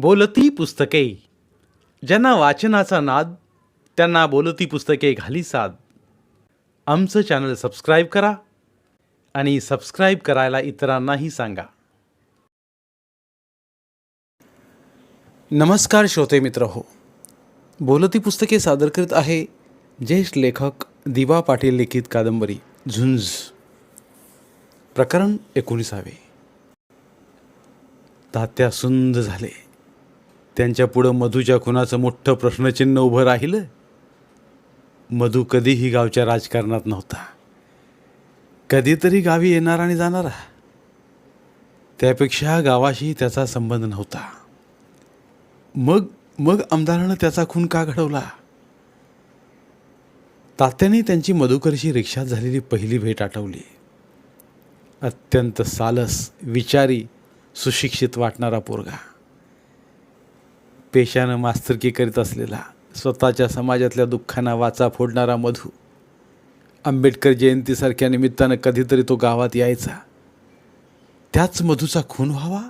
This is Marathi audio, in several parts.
बोलती पुस्तके. ज्यांना वाचनाचा नाद त्यांना बोलती पुस्तके घाली साद. आमचं चॅनल सबस्क्राईब करा आणि सबस्क्राईब करायला इतरांनाही सांगा. नमस्कार श्रोते मित्र हो. बोलती पुस्तके सादर करीत आहे ज्येष्ठ लेखक दिवा पाटील लिखित कादंबरी झुंज प्रकरण एकोणीसावे. तात्या सुंद झाले. त्यांच्या पुढं मधूच्या खुनाचं मोठं प्रश्नचिन्ह उभं राहिलं. मधू कधीही गावच्या राजकारणात नव्हता. कधीतरी गावी येणार आणि जाणारा. त्यापेक्षा गावाशी त्याचा संबंध नव्हता. मग मग आमदारानं त्याचा खून का घडवला? तात्याने त्यांची मधुकरशी रिक्षात झालेली पहिली भेट आठवली. अत्यंत सालस विचारी सुशिक्षित वाटणारा पोरगा. पेशानं मास्तरकी करीत असलेला स्वतःच्या समाजातल्या दुःखांना वाचा फोडणारा मधू. आंबेडकर जयंतीसारख्या निमित्तानं कधीतरी तो गावात यायचा. त्याच मधूचा खून व्हावा?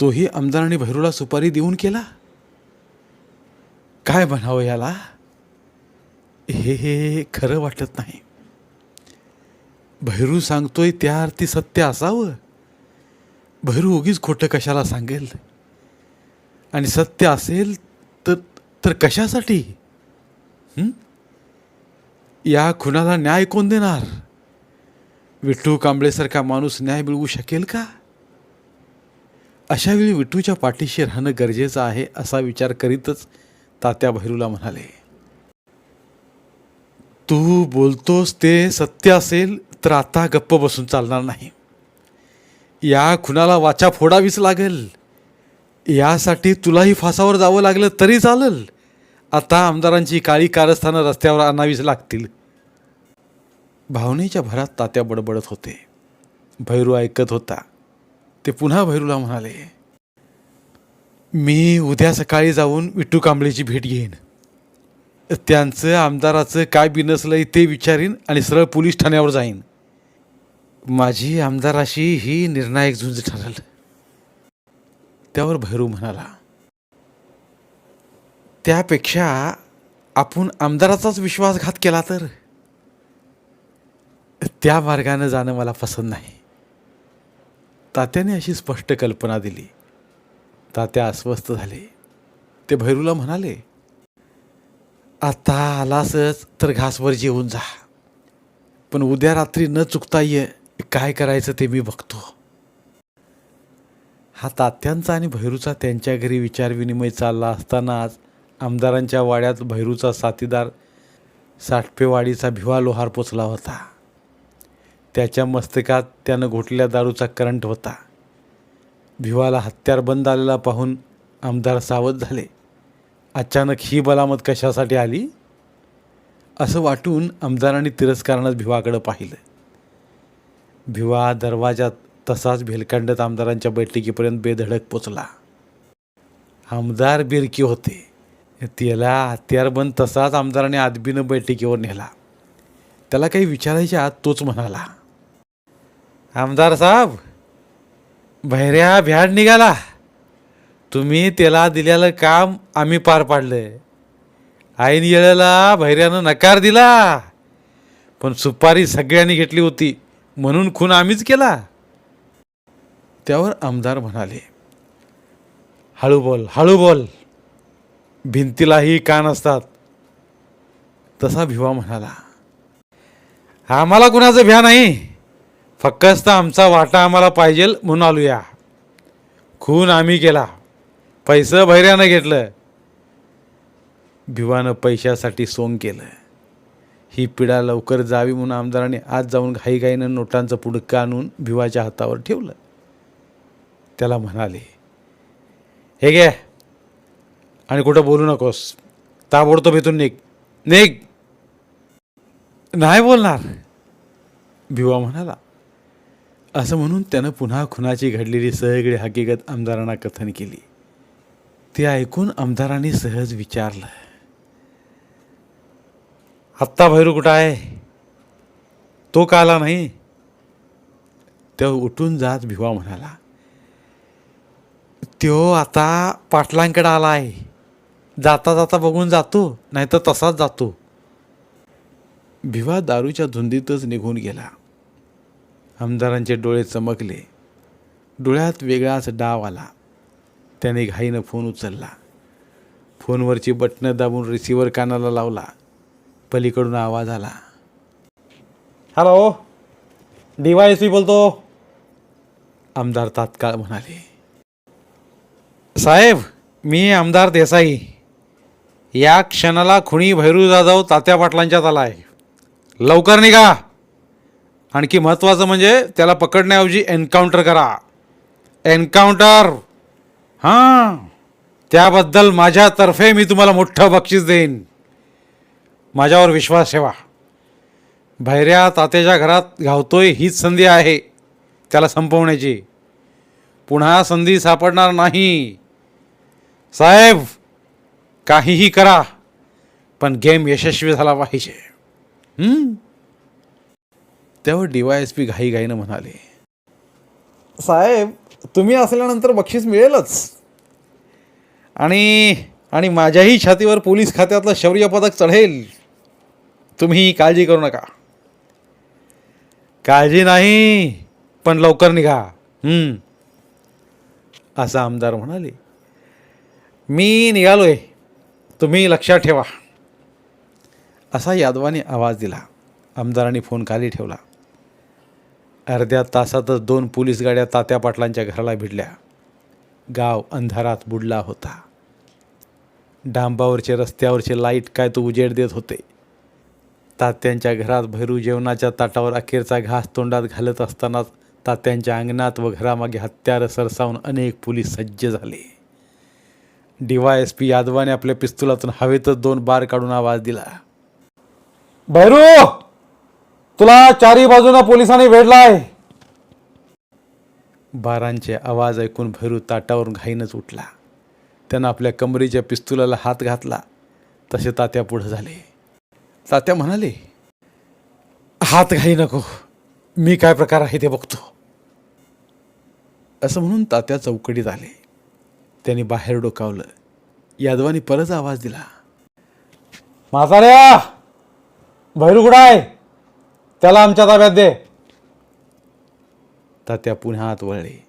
तोही आमदाराने भैरूला सुपारी देऊन केला? काय म्हणावं याला? हे हे खरं वाटत नाही. भैरू सांगतोय त्या अर्थी सत्य असावं? भैरू उगीच खोटं कशाला सांगेल? आणि सत्य असेल तर तर कशासाठी? या खुनाला न्याय कोण देणार? विठ्ठू कांबळेसारखा माणूस न्याय मिळवू शकेल का? अशावेळी विठ्ठूच्या पाठीशी राहणं गरजेचं आहे असा विचार करीतच तात्या भैरूला म्हणाले तू बोलतोस ते सत्य असेल तर आता गप्प बसून चालणार नाही. या खुनाला वाचा फोडावीच लागेल. यासाठी तुलाही फासावर जावं लागलं तरी चालेल. आता आमदारांची काळी कारस्थानं रस्त्यावर आणावीच लागतील. भावनेच्या भरात तात्या बडबडत होते. भैरू ऐकत होता. ते पुन्हा भैरूला म्हणाले मी उद्या सकाळी जाऊन विठ्ठू कांबळेची भेट घेईन. त्यांचं आमदाराचं काय बिनसलंय ते विचारीन आणि सरळ पोलीस ठाण्यावर जाईन. माझी आमदाराशी ही निर्णायक झुंज ठरलं. त्यावर भैरू म्हणाला त्यापेक्षा आपण आमदाराचाच विश्वासघात केला तर? त्या मार्गानं जाणं मला पसंत नाही. तात्याने अशी स्पष्ट कल्पना दिली. तात्या अस्वस्थ झाले. ते भैरूला म्हणाले आता आलासच तर घासवर जेवून जा. पण उद्या रात्री न चुकता ये. काय करायचं ते मी बघतो. हा तात्यांचा आणि भैरूचा त्यांच्या घरी विचारविनिमय चालला असतानाच आमदारांच्या वाड्यात भैरूचा साथीदार साठपेवाडीचा भिवा लोहार पोचला होता. त्याच्या मस्तकात त्यानं घोटल्या दारूचा करंट होता. भिवाला हत्यार बंद आलेला पाहून आमदार सावध झाले. अचानक ही बलामत कशासाठी आली? असं वाटून आमदारांनी तिरस्कारानं भिवाकडं पाहिलं. भिवा दरवाजात तसाच भेलकांडत आमदारांच्या बैठकीपर्यंत बेधडक पोचला. आमदार बिरकी होते. त्याला हत्यारबंद तसाच आमदाराने आदबीनं बैठकीवर नेला. त्याला काही विचारायच्या आत तोच म्हणाला आमदार साहेब भैऱ्या भ्याड निघाला. तुम्ही त्याला दिलेलं काम आम्ही पार पाडलं आईन येळेला भैऱ्यानं नकार दिला. पण सुपारी सगळ्यांनी घेतली होती म्हणून खून आम्हीच केला. त्यावर आमदार म्हणाले हळू बोल हळू बोल. भिंतीलाही कान असतात. तसा भिवा म्हणाला आम्हाला कुणाचं भ्या नाही. फक्त आमचा वाटा आम्हाला पाहिजे म्हणून आलूया. खून आम्ही केला. पैसं भैऱ्यानं घेतलं. भिवानं पैशासाठी सोंग केलं. ही पिढा लवकर जावी म्हणून आमदाराने आज जाऊन घाईघाईनं नोटांचं पुडकं आणून भिवाच्या हातावर ठेवलं. त्याला म्हणाले हे घे आणि कुठं बोलू नकोस. ताबडतोब इथून निघ. निघ. नाही बोलणार. भिवा म्हणाला असं म्हणून त्यानं पुन्हा खुनाची घडलेली सगळी हकीकत आमदारांना कथन केली. ते ऐकून आमदारांनी सहज विचारलं आत्ता भैरू कुठं आहे? तो का आला नाही? तेव्हा उठून जात भिवा म्हणाला त्यो आता पाटलांकडे आला आहे. जाता जाता बघून जातो नाही तर तसाच जातो. भिवा दारूच्या धुंदीतच निघून गेला. आमदारांचे डोळे चमकले. डोळ्यात वेगळाच डाव आला. त्याने घाईनं फोन उचलला. फोनवरची बटणं दाबून रिसिव्हर कानाला लावला. पलीकडून आवाज आला. Hello D Y S P बोलतो. आमदार तात्काळ म्हणाले. साहेब मी आमदार देसाई. या क्षणाला खुणी भैरू जाधव तात्या पाटलांच्यात आला आहे लवकर निघा. आणखी महत्त्वाचं म्हणजे त्याला पकडण्याऐवजी एन्काउंटर करा. एन्काउंटर. हां. त्याबद्दल माझ्यातर्फे मी तुम्हाला मोठं बक्षीस देईन. माझ्यावर विश्वास ठेवा. भैऱ्या तात्याच्या घरात घावतोय हीच संधी आहे त्याला संपवण्याची. पुन्हा संधी सापडणार नाही. साहेब काहीही करा पण गेम यशस्वी झाला पाहिजे? तेव्हा डी वाय एस पी घाईघाईनं म्हणाले. साहेब तुम्ही असल्यानंतर बक्षीस मिळेलच. आणि आणि माझ्याही छातीवर पोलीस खात्यातलं शौर्य पदक चढेल. तुम्ही काळजी करू नका. काळजी नाही पण लवकर निघा. असं आमदार म्हणाले. मी निघालोय. तुम्ही लक्षात ठेवा. असा यादवाने आवाज दिला. आमदारांनी फोन खाली ठेवला. अर्ध्या तासातच दोन पोलीस गाड्या तात्या पाटलांच्या घराला भिडल्या. गाव अंधारात बुडला होता. डांबावरचे रस्त्यावरचे लाइट काय तो उजेड देत होते. तात्यांच्या घरात भैरू जेवणाच्या ताटावर अखेरचा घास तोंडात घालत असतानाच तात्यांच्या अंगणात व घरामागे हत्यारं सरसावून अनेक पोलीस सज्ज झाले. डी वाय एस पी यादवाने आपल्या पिस्तुलातून हवेतच दोन बार काढून आवाज दिला. भैरू तुला चारी बाजूला पोलिसांनी भेटलाय बारांचे आवाज ऐकून भैरू ताटावरून घाईनच उठला. त्यानं आपल्या कमरेच्या पिस्तुलाला हात घातला. तसे तात्या पुढं झाले. तात्या म्हणाले हात घाई नको. मी काय प्रकार आहे ते बघतो. असं म्हणून तात्या चौकटीत आले. त्यांनी बाहेर डोकावलं. यादवानी परत आवाज दिला. म्हाताऱ्या भैरू कुठं आहे? त्याला आमच्या ताब्यात दे. तात्या पुन्हा आत वळले.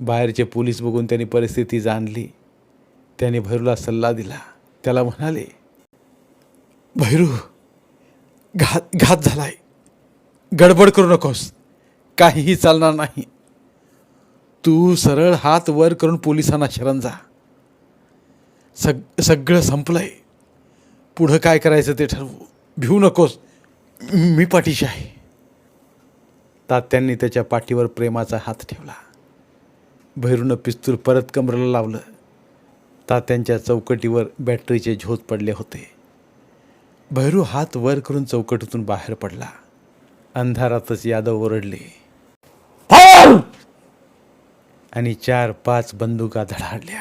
बाहेरचे पोलीस बघून त्यांनी परिस्थिती जाणली. त्याने भैरूला सल्ला दिला. त्याला म्हणाले भैरू घात घात झालाय. गडबड करू नकोस. काहीही चालणार नाही. तू सरळ हात वर करून पोलिसांना शरण जा. सग सगळं संपलंय. पुढं काय करायचं ते ठरवू. भिवू नकोस. मी पाठीशी आहे. तात्यांनी त्याच्या पाठीवर प्रेमाचा हात ठेवला. भैरूनं पिस्तूल परत कमरेला लावलं. तात्यांच्या चौकटीवर बॅटरीचे झोत पडले होते. भैरू हात वर करून चौकटीतून बाहेर पडला. अंधारातच यादव ओरडले. आणि चार पाच बंदुका धडाडल्या.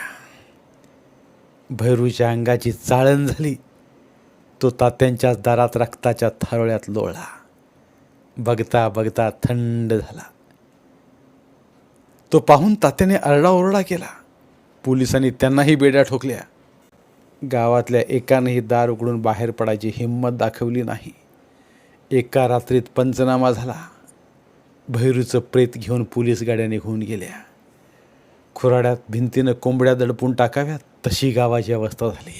भैरूच्या अंगाची चाळण झाली. तो तात्यांच्याच दारात रक्ताच्या थारोळ्यात लोळला. बघता बघता थंड झाला. तो पाहून तात्याने आरडाओरडा केला. पोलिसांनी त्यांनाही बेड्या ठोकल्या. गावातल्या एकानेही दार उघडून बाहेर पडायची हिंमत दाखवली नाही. एका रात्रीत पंचनामा झाला. भैरूचं प्रेत घेऊन पोलीस गाड्या निघून गेल्या. खुराड्यात भिंतीनं कोंबड्या दडपून टाकाव्यात तशी गावाची अवस्था झाली.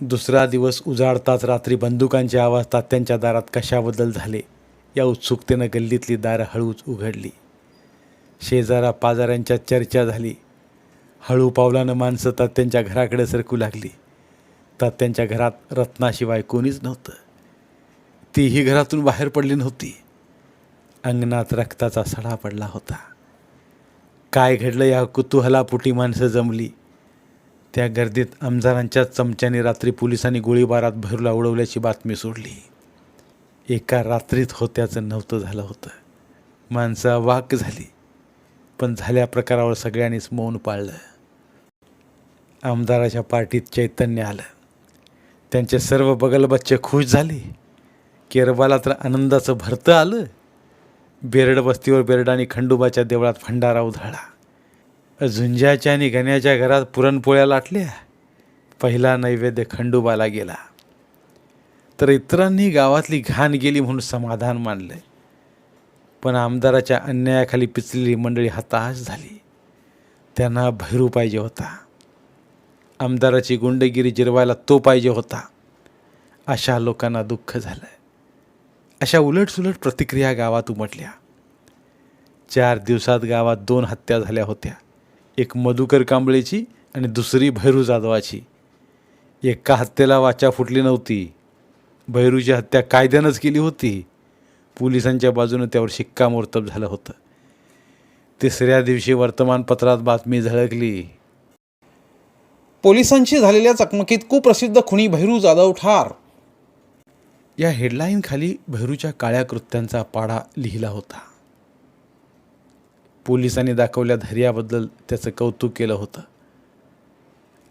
दुसरा दिवस उजाडताच रात्री बंदुकांची आवाज तात्यांच्या दारात कशाबद्दल झाले या उत्सुकतेनं गल्लीतली दारं हळूच उघडली. शेजारा पाजाऱ्यांच्या चर्चा झाली. हळू पावलानं माणसं तात्यांच्या घराकडे सरकू लागली. तात्यांच्या घरात रत्नाशिवाय कोणीच नव्हतं. तीही घरातून बाहेर पडली नव्हती. अंगणात रक्ताचा सडा पडला होता. काय घडलं या कुतूहलापोटी माणसं जमली? त्या गर्दीत आमदारांच्या चमच्याने रात्री पोलिसांनी गोळीबारात भरूला उडवल्याची बातमी सोडली. एका रात्रीत होत्याचं नव्हतं झालं होतं. माणसं वाक झाली पण झाल्या प्रकारावर सगळ्यांनीच मौन पाळलं. आमदाराच्या पार्टीत चैतन्य आलं. त्यांचे सर्व बगलबच्चे खुश झाले. केरबाला तर आनंदाचं भरतं आलं. बेरड वस्तीवर बेरडाने खंडोबाच्या देवळात भंडारा उधळला. झुंज्याच्या आणि गण्याच्या घरात पुरणपोळ्या लाटल्या. पहिला नैवेद्य खंडोबाला गेला. तर इतरांनी गावातली घाण गेली म्हणून समाधान मानलं. पण आमदाराच्या अन्यायाखाली पिचलेली मंडळी हताश झाली. त्यांना भैरू पाहिजे होता. आमदाराची गुंडगिरी जिरवायला तो पाहिजे होता. अशा लोकांना दुःख झालं अशा उलटसुलट प्रतिक्रिया गावात उमटल्या. चार दिवसात गावात दोन हत्या झाल्या होत्या. एक मधुकर कांबळेची आणि दुसरी भैरू जाधवाची. एका हत्येला वाचा फुटली नव्हती. भैरूची हत्या कायद्यानंच केली होती. पोलिसांच्या बाजूनं त्यावर शिक्कामोर्तब झालं होतं. तिसऱ्या दिवशी वर्तमानपत्रात बातमी झळकली. पोलिसांशी झालेल्या चकमकीत कुप्रसिद्ध खुनी भैरू जाधव ठार. या हेडलाईनखाली भैरूच्या काळ्या कृत्यांचा पाढा लिहिला होता. पोलिसांनी दाखवल्या धैर्याबद्दल त्याचं कौतुक केलं होतं.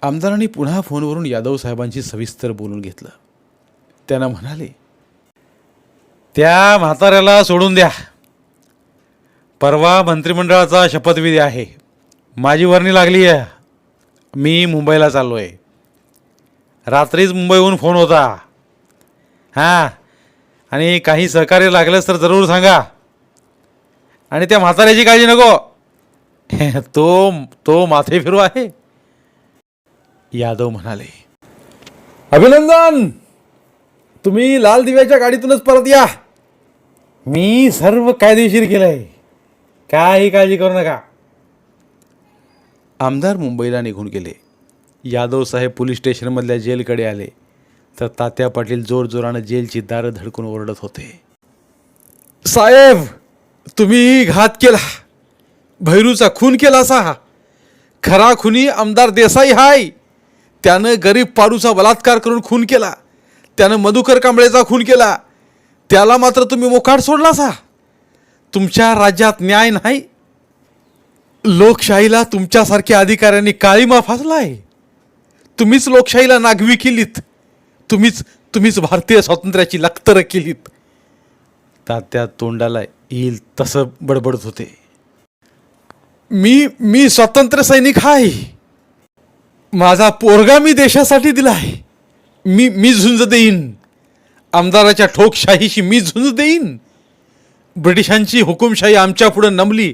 आमदारांनी पुन्हा फोनवरून यादव साहेबांशी सविस्तर बोलून घेतलं. त्यांना म्हणाले त्या म्हाताऱ्याला सोडून द्या. परवा मंत्रिमंडळाचा शपथविधी आहे. माझी वर्णी लागली आहे. मी मुंबईला चाललो आहे रात्रीच मुंबईहून फोन होता. हां. आणि काही सहकार्य लागलंच तर जरूर सांगा. आणि त्या म्हाताऱ्याची काळजी नको. तो तो माथे फिरू आहे. यादव म्हणाले अभिनंदन! तुम्ही लाल दिव्याच्या गाडीतूनच परत या. मी सर्व कायदेशीर केलंय. काही काळजी करू नका. आमदार मुंबईला निघून गेले. यादव साहेब पोलीस स्टेशनमधल्या जेलकडे आले. तर तात्या पाटील जोरजोरानं जेलची दारं धडकून ओरडत होते. साहेब तुम्ही घात केला. भैरूचा खून केला असा. खरा खुनी आमदार देसाई हाय. त्यानं गरीब पारूचा बलात्कार करून खून केला. त्यानं मधुकर कांबळेचा खून केला. त्याला मात्र तुम्ही मोकाट सोडला सा तुमच्या राज्यात न्याय नाही. लोकशाहीला तुमच्यासारख्या अधिकाऱ्यांनी काळीमा आहे तुम्हीच लोकशाहीला नागवी केलीत. तुम्हीच तुम्हीच भारतीय स्वातंत्र्याची लखतरं केलीत. तात्या तोंडाला येईल तसं बडबडत होते. मी मी स्वातंत्र्य सैनिक आहे माझा पोरगा मी देशासाठी दिलाय मी मी झुंज देईन. आमदाराच्या ठोकशाहीशी मी झुंज देईन. ब्रिटिशांची हुकुमशाही आमच्या पुढं नमली.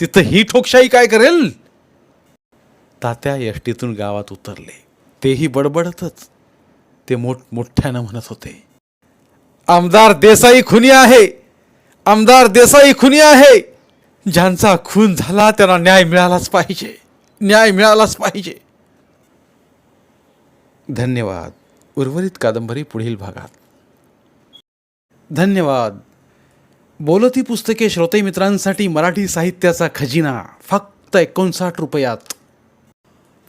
तिथं ही ठोकशाही काय करेल? तात्या यष्टीतून गावात उतरले. तेही बडबडतच. ते मोठ मोठ्यानं म्हणत होते. आमदार देसाई खुनी आहे. आमदार देसाई खुनी आहे. ज्यांचा खून झाला त्यांना न्याय मिळालाच पाहिजे. न्याय मिळालाच पाहिजे. धन्यवाद. उर्वरित कादंबरी पुढील भागात. धन्यवाद. बोलती पुस्तके श्रोते मित्रांसाठी मराठी साहित्याचा खजिना फक्त एकोणसाठ रुपयात.